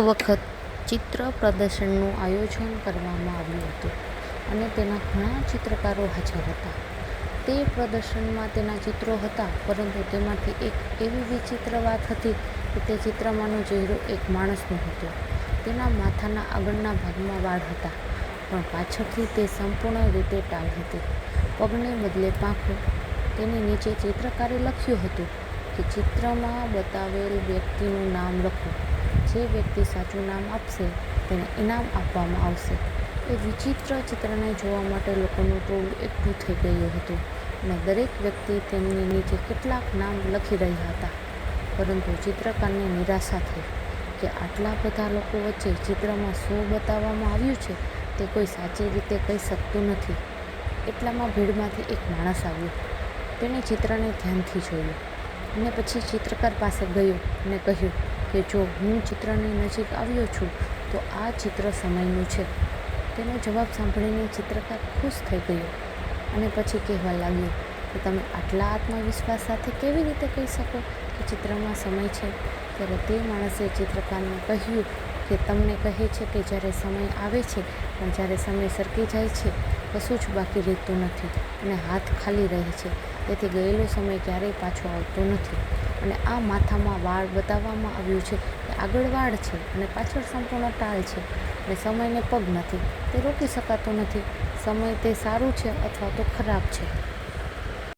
વખત ચિત્ર પ્રદર્શનનું આયોજન કરવામાં આવ્યું હતું અને તેના ઘણા ચિત્રકારો હાજર હતા. તે પ્રદર્શનમાં તેના ચિત્રો હતા, પરંતુ તેમાંથી એક એવી વિચિત્ર વાત હતી કે તે ચિત્રમાંનો ચહેરો એક માણસનો હતો તેના માથાના આગળના ભાગમાં વાળ હતા, પણ પાછળથી તે સંપૂર્ણ રીતે ટાલ હતી. પગને બદલે પાંખો તેની નીચે ચિત્રકારે લખ્યું હતું કે, ચિત્રમાં બતાવેલ વ્યક્તિનું નામ લખો. જે વ્યક્તિ સાચું નામ આપશે, તેને ઇનામ આપવામાં આવશે. એ વિચિત્ર ચિત્રને જોવા માટે લોકોનું ટોળું એકઠું થઈ ગયું હતું અને દરેક વ્યક્તિ તેમની નીચે કેટલાક નામ લખી રહ્યા હતા. પરંતુ ચિત્રકારને નિરાશા થઈ કે આટલા બધા લોકો વચ્ચે ચિત્રમાં શું બતાવવામાં આવ્યું છે, તે કોઈ સાચી રીતે કહી શકતું નથી. એટલામાં ભીડમાંથી એક માણસ આવ્યો. તેણે ચિત્રને ધ્યાનથી જોયું અને પછી ચિત્રકાર પાસે ગયો અને કહ્યું કે જો હું ચિત્રની નજીક આવ્યો છું, તો આ ચિત્ર સમયનું છે. તેનો જવાબ સાંભળીને ચિત્રકાર ખુશ થઈ ગયો અને પછી કહેવા લાગ્યો કે તમે આટલા આત્મવિશ્વાસ સાથે કેવી રીતે કહી શકો કે ચિત્રમાં સમય છે? ત્યારે તે માણસે ચિત્રકારને કહ્યું કે તમને કહે છે કે જ્યારે સમય આવે છે, પણ જ્યારે સમય સરકી જાય છે, કશું જ બાકી રહેતું નથી અને હાથ ખાલી રહે છે. તેથી ગયેલો સમય ક્યારેય પાછો આવતો નથી. અને આ માથામાં વાળ બતાવવામાં આવ્યું છે કે આગળ વાળ છે અને પાછળ સંપૂર્ણ ટાલ છે અને સમયને પગ નથી, તે રોકી શકાતો નથી. સમય તે સારું છે અથવા તો ખરાબ છે.